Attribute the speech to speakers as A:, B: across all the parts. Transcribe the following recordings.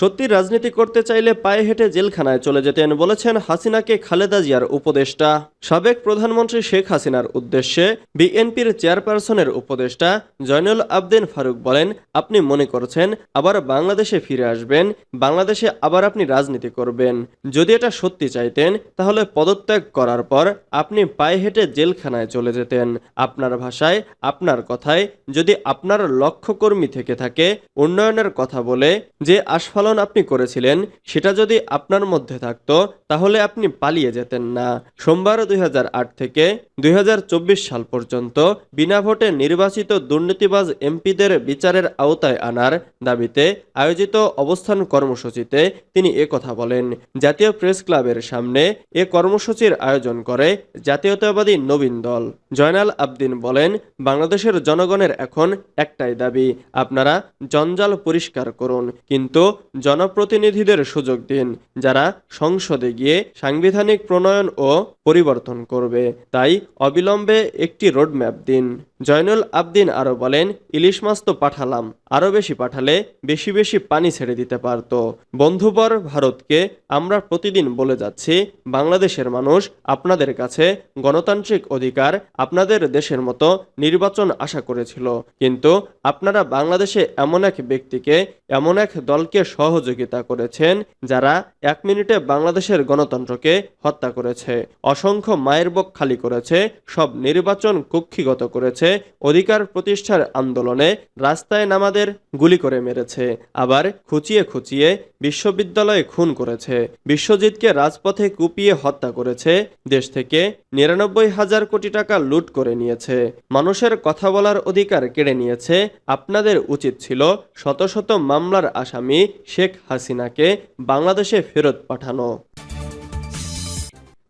A: সত্যি রাজনীতি করতে চাইলে পায়ে হেঁটে জেলখানায় চলে যেতেন বলেছেন হাসিনাকে খালেদা জিয়ার উপদেষ্টা। সাবেক প্রধানমন্ত্রী শেখ হাসিনার উদ্দেশ্যে বিএনপির চেয়ারপারসনের উপদেষ্টা জয়নুল আবদিন ফারুক বলেন, আপনি মনে করছেন আবার বাংলাদেশে ফিরে আসবেন, বাংলাদেশে আবার আপনি রাজনীতি করবেন। যদি এটা সত্যি চাইতেন, তাহলে পদত্যাগ করার পর আপনি পায়ে হেঁটে জেলখানায় চলে যেতেন। আপনার ভাষায়, আপনার কথায় যদি আপনার লক্ষ্যকর্মী থেকে থাকে, উন্নয়নের কথা বলে যে আস্ফালন আপনি করেছিলেন, সেটা যদি আপনার মধ্যে থাকতো, তাহলে আপনি পালিয়ে যেতেন না। সোমবার দুই থেকে দুই হাজার চব্বিশ সাল পর্যন্ত বিনা ভোটে নির্বাচিত দুর্নীতিবাজ এমপিদের বিচারের আওতায় আনার দাবিতে আয়োজিত অবস্থান কর্মসূচিতে তিনি একথা বলেন। জাতীয় প্রেস ক্লাবের সামনে এ কর্মসূচির আয়োজন করে জাতীয়তাবাদী নবীন দল। জয়নাল আবদিন বলেন, বাংলাদেশের জনগণের এখন একটাই দাবি, আপনারা জঞ্জাল পরিষ্কার করুন। কিন্তু জনপ্রতিনিধিদের সুযোগ দিন যারা সংসদে গিয়ে সাংবিধানিক প্রণয়ন ও পরিবর্তন করবে। তাই অবিলম্বে একটি রোডম্যাপ দিন। জয়নুল আবদিন আরও বলেন, ইলিশ মাছ তো পাঠালাম। আরও বেশি পাঠালে বেশি বেশি পানি ছেড়ে দিতে পারত। বন্ধুবর ভারতকে আমরা প্রতিদিন বলে যাচ্ছি, বাংলাদেশের মানুষ আপনাদের কাছে গণতান্ত্রিক অধিকার আপনাদের দেশের মতো নির্বাচন আশা করেছিল। কিন্তু আপনারা বাংলাদেশে এমন এক ব্যক্তিকে, এমন এক দলকে সহযোগিতা করেছেন যারা এক মিনিটে বাংলাদেশের গণতন্ত্রকে হত্যা করেছে। অসংখ্য মায়ের বক খালি করেছে, সব নির্বাচন কক্ষিগত করেছে, অধিকার প্রতিষ্ঠার আন্দোলনে রাস্তায় নামাদের গুলি করে মেরেছে, আবার খুঁচিয়ে খুঁচিয়ে বিশ্ববিদ্যালয়ে খুন করেছে, বিশ্বজিৎকে রাজপথে কুপিয়ে হত্যা করেছে, দেশ থেকে নিরানব্বই হাজার কোটি টাকা লুট করে নিয়েছে, মানুষের কথা বলার অধিকার কেড়ে নিয়েছে, আপনাদের উচিত ছিল শত শত মামলার আসামি শেখ হাসিনাকে বাংলাদেশে ফেরত পাঠানো।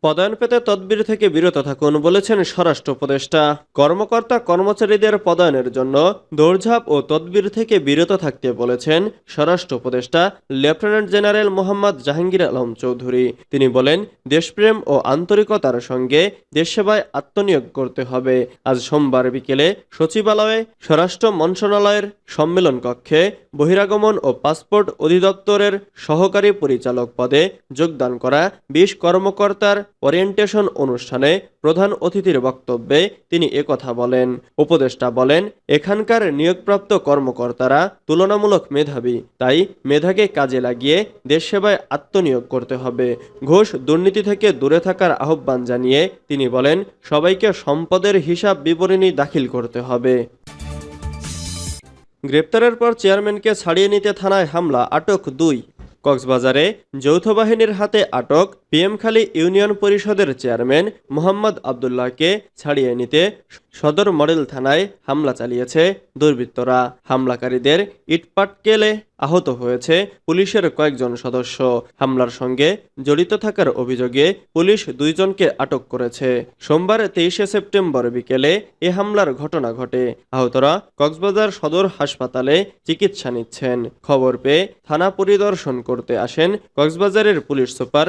A: পদায়ন পেতে তদবির থেকে বিরত থাকুন বলেছেন স্বরাষ্ট্র উপদেষ্টা। কর্মকর্তা কর্মচারীদের পদায়নের জন্য দৌড়ঝাঁপ ও তদবির থেকে বিরত থাকতে বলেছেন স্বরাষ্ট্র উপদেষ্টা লেফটেন্যান্ট জেনারেল মোহাম্মদ জাহাঙ্গীর আলম চৌধুরী। তিনি বলেন, দেশপ্রেম ও আন্তরিকতার সঙ্গে দেশ সেবায় আত্মনিয়োগ করতে হবে। আজ সোমবার বিকেলে সচিবালয়ে স্বরাষ্ট্র মন্ত্রণালয়ের সম্মেলন কক্ষে বহিরাগমন ও পাসপোর্ট অধিদপ্তরের সহকারী পরিচালক পদে যোগদান করা বিশ কর্মকর্তার ওরিয়েন্টেশন অনুষ্ঠানে প্রধান অতিথির বক্তব্যে তিনি একথা বলেন। উপদেষ্টা বলেন, এখানকার নিয়োগপ্রাপ্ত কর্মকর্তারা তুলনামূলক মেধাবী, তাই মেধাকে কাজে লাগিয়ে দেশ সেবায় আত্মনিয়োগ করতে হবে। ঘোষ দুর্নীতি থেকে দূরে থাকার আহ্বান জানিয়ে তিনি বলেন, সবাইকে সম্পদের হিসাব বিবরণী দাখিল করতে হবে। গ্রেপ্তারের পর চেয়ারম্যানকে ছাড়িয়ে নিতে থানায় হামলা, আটক দুই। কক্সবাজারে যৌথ বাহিনীর হাতে আটক পিএমখালী ইউনিয়ন পরিষদের চেয়ারম্যান মোহাম্মদ আবদুল্লাহকে ছাড়িয়ে নিতে সদর মডেল থানায় হামলা চালিয়েছে দুর্বৃত্তরা। হামলাকারীদের ইটপাটকেলে আহত হয়েছে পুলিশের কয়েকজন সদস্য। হামলার সঙ্গে জড়িত থাকার অভিযোগে পুলিশ দুইজনকে আটক করেছে। সোমবার তেইশে সেপ্টেম্বর বিকেলে এ হামলার ঘটনা ঘটে। আহতরা কক্সবাজার সদর হাসপাতালে চিকিৎসা নিচ্ছেন। খবর পেয়ে থানা পরিদর্শন করতে আসেন কক্সবাজারের পুলিশ সুপার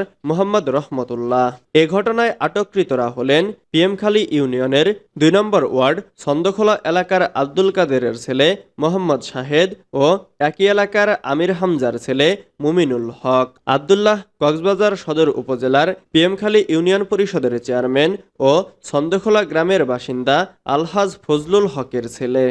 A: মোহাম্মদ রহমতুল্লাহ। এ ঘটনায় আটককৃতরা হলেন পিএমখালী ইউনিয়নের দুই নম্বর ওয়ার্ড ছন্দখোলা এলাকার আব্দুল কাদেরের ছেলে মোহাম্মদ শাহেদ ও একই এলাকার আমির হামজার ছেলে মুমিনুল হক। আবদুল্লাহ কক্সবাজার সদর উপজেলার পিএমখালী ইউনিয়ন পরিষদের চেয়ারম্যান ও ছন্দখোলা গ্রামের বাসিন্দা আলহাজ ফজলুল হকের ছেলে।